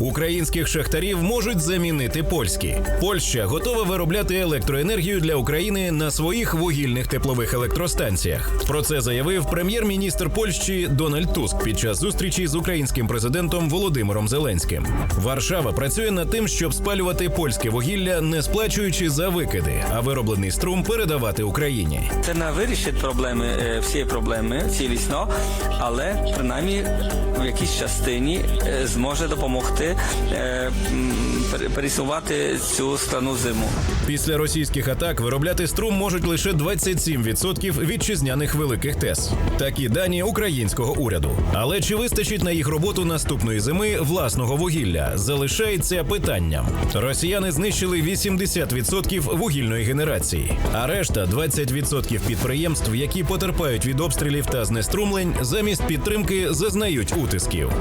Українських шахтарів можуть замінити польські. Польща готова виробляти електроенергію для України на своїх вугільних теплових електростанціях. Про це заявив прем'єр-міністр Польщі Дональд Туск під час зустрічі з українським президентом Володимиром Зеленським. Варшава працює над тим, щоб спалювати польське вугілля, не сплачуючи за викиди, а вироблений струм передавати Україні. Це не вирішить проблеми, е, всі проблеми цілісно, але принаймні в якійсь частині е, зможе допомогти е, пересувати цю страну зиму. Після російських атак виробляти струм можуть лише 27% вітчизняних великих ТЕС. Такі дані українського уряду. Але чи вистачить на їх роботу наступної зими власного вугілля? Залишається питанням. Росіяни знищили 80% вугільної генерації, а решта 20% підприємств, які потерпають від обстрілів та знеструмлень, замість підтримки зазнають утисків.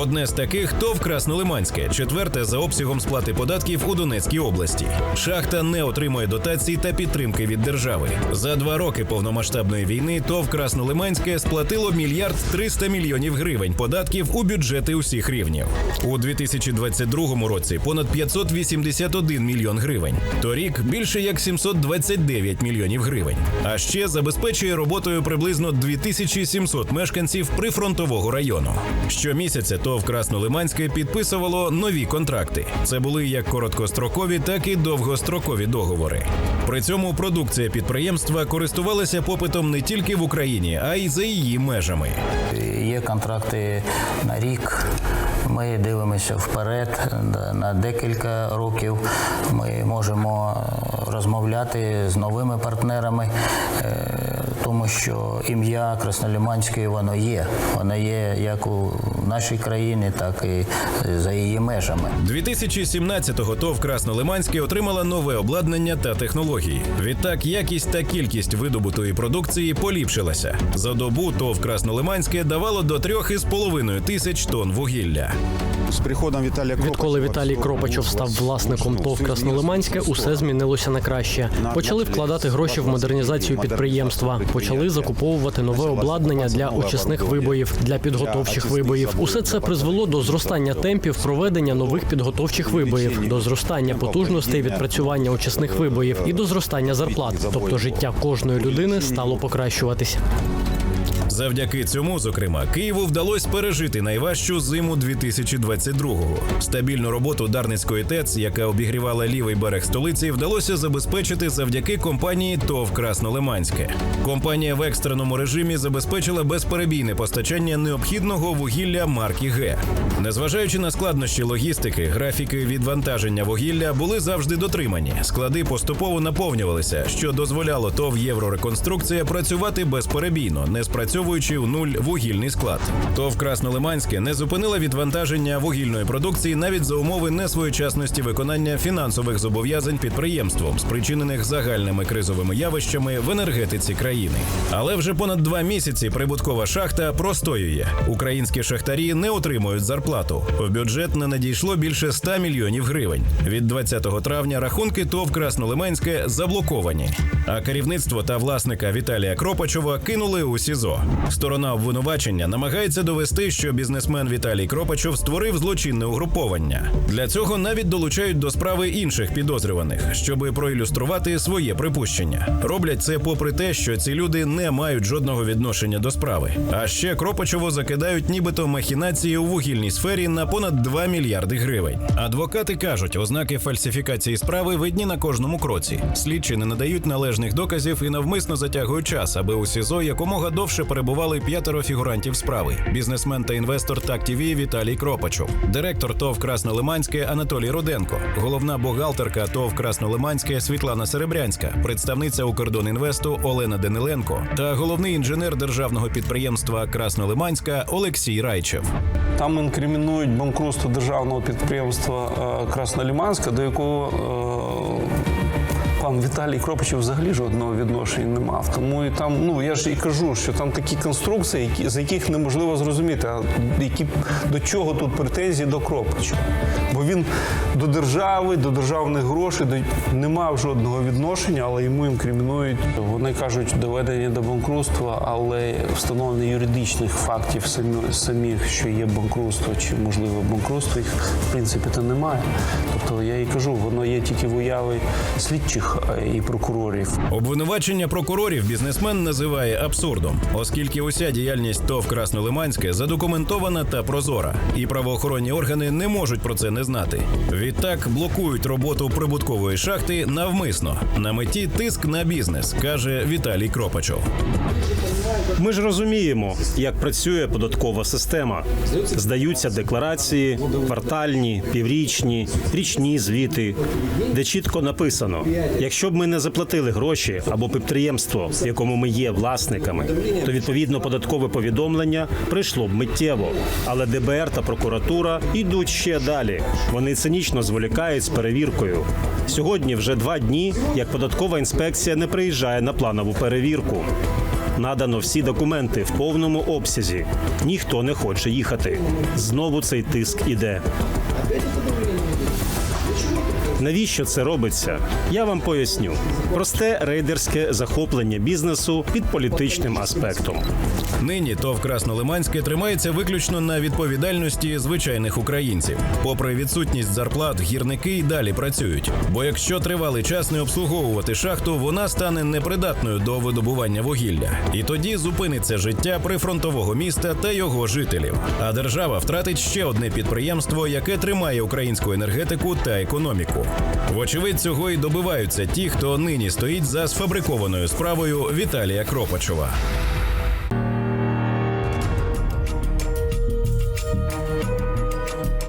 Одне з таких ТОВ Краснолиманське, четверте за обсягом сплати податків у Донецькій області. Шахта не отримує дотацій та підтримки від держави. За два роки повномасштабної війни ТОВ Краснолиманське сплатило мільярд 300 мільйонів гривень податків у бюджети усіх рівнів. У 2022 році понад 581 мільйон гривень. Торік більше як 729 мільйонів гривень. А ще забезпечує роботою приблизно 2700 мешканців прифронтового району. Щомісяця ТОВ Краснолиманське підписувало нові контракти. Це були як короткострокові, так і довгострокові договори. При цьому продукція підприємства користувалася попитом не тільки в Україні, а й за її межами. Є контракти на рік. Ми дивимося вперед на декілька років. Ми можемо розмовляти з новими партнерами, е, тому що ім'я Красноліманської воно є. Воно є як у нашій країні, так і за її межами. 2017-го ТОВ Краснолиманське отримала нове обладнання та технології. Відтак, якість та кількість видобутої продукції поліпшилася. За добу ТОВ Краснолиманське давало до 3,5 тисяч тонн вугілля. З приходом Віталія Відколи Віталій Кропачов став власником ТОВ Краснолиманське, усе змінилося на краще. Почали вкладати гроші в модернізацію підприємства, почали закуповувати нове обладнання для очисних вибоїв, для підготовчих вибоїв. Усе це призвело до зростання темпів проведення нових підготовчих вибоїв, до зростання потужностей відпрацювання очисних вибоїв і до зростання зарплат. Тобто життя кожної людини стало покращуватись. Завдяки цьому, зокрема, Києву вдалося пережити найважчу зиму 2022-го. Стабільну роботу Дарницької ТЕЦ, яка обігрівала лівий берег столиці, вдалося забезпечити завдяки компанії ТОВ Краснолиманське. Компанія в екстреному режимі забезпечила безперебійне постачання необхідного вугілля марки Г. Незважаючи на складнощі логістики, графіки відвантаження вугілля були завжди дотримані. Склади поступово наповнювалися, що дозволяло ТОВ Єврореконструкція працювати безперебійно, не спрацьовуючи в нуль вугільний склад. ТОВ Краснолиманське не зупинила відвантаження вугільної продукції навіть за умови несвоєчасності виконання фінансових зобов'язань підприємством, спричинених загальними кризовими явищами в енергетиці країни. Але вже понад два місяці прибуткова шахта простоює. Українські шахтарі не отримують зарплату. В бюджет не надійшло більше 100 мільйонів гривень. Від 20 травня рахунки ТОВ Краснолиманське заблоковані. А керівництво та власника Віталія Кропачова кинули у СІЗО. Сторона обвинувачення намагається довести, що бізнесмен Віталій Кропачов створив злочинне угруповання. Для цього навіть долучають до справи інших підозрюваних, щоби проілюструвати своє припущення. Роблять це попри те, що ці люди не мають жодного відношення до справи. А ще Кропачово закидають нібито махінації у вугільній сфері на понад 2 мільярди гривень. Адвокати кажуть, ознаки фальсифікації справи видні на кожному кроці. Слідчі не надають належних доказів і навмисно затягують час, аби у СІЗО якомога довше перебували п'ятеро фігурантів справи: бізнесмен та інвестор так ТВ Віталій Кропачов, директор ТОВ Краснолиманське Анатолій Руденко, головна бухгалтерка ТОВ Краснолиманське Світлана Серебрянська, представниця Укрдонінвесту Олена Даниленко та головний інженер державного підприємства Краснолиманська Олексій Райчев. Там інкримінують банкрутство державного підприємства е, Красноліманська, до якого е, там Віталій Кропичев взагалі жодного відношення не мав. Тому і там, ну я ж і кажу, що там такі конструкції, які, з яких неможливо зрозуміти, а які до чого тут претензії до Кропича. Бо він до держави, до державних грошей до, не мав жодного відношення, але йому інкримінують. Вони кажуть, доведення до банкрутства, але встановлення юридичних фактів самих, що є банкрутство чи можливе банкрутство, їх в принципі то немає. Тобто я і кажу, воно є тільки в уяви слідчих і прокурорів. Обвинувачення прокурорів бізнесмен називає абсурдом, оскільки уся діяльність ТОВ Краснолиманське задокументована та прозора, і правоохоронні органи не можуть про це не знати. Відтак блокують роботу прибуткової шахти навмисно на меті тиск на бізнес, каже Віталій Кропачов. Ми ж розуміємо, як працює податкова система. Здаються декларації, квартальні, піврічні, річні звіти, де чітко написано: якщо б ми не заплатили гроші або підприємство, в якому ми є власниками, то відповідно податкове повідомлення прийшло б миттєво. Але ДБР та прокуратура йдуть ще далі. Вони цинічно зволікають з перевіркою. Сьогодні вже два дні, як податкова інспекція не приїжджає на планову перевірку. Надано всі документи в повному обсязі. Ніхто не хоче їхати. Знову цей тиск іде. Навіщо це робиться? Я вам поясню. Просте рейдерське захоплення бізнесу під політичним аспектом. Нині ТОВ Краснолиманське тримається виключно на відповідальності звичайних українців. Попри відсутність зарплат, гірники й далі працюють. Бо якщо тривалий час не обслуговувати шахту, вона стане непридатною до видобування вугілля. І тоді зупиниться життя прифронтового міста та його жителів. А держава втратить ще одне підприємство, яке тримає українську енергетику та економіку. Вочевидь, цього і добиваються ті, хто нині стоїть за сфабрикованою справою Віталія Кропачова.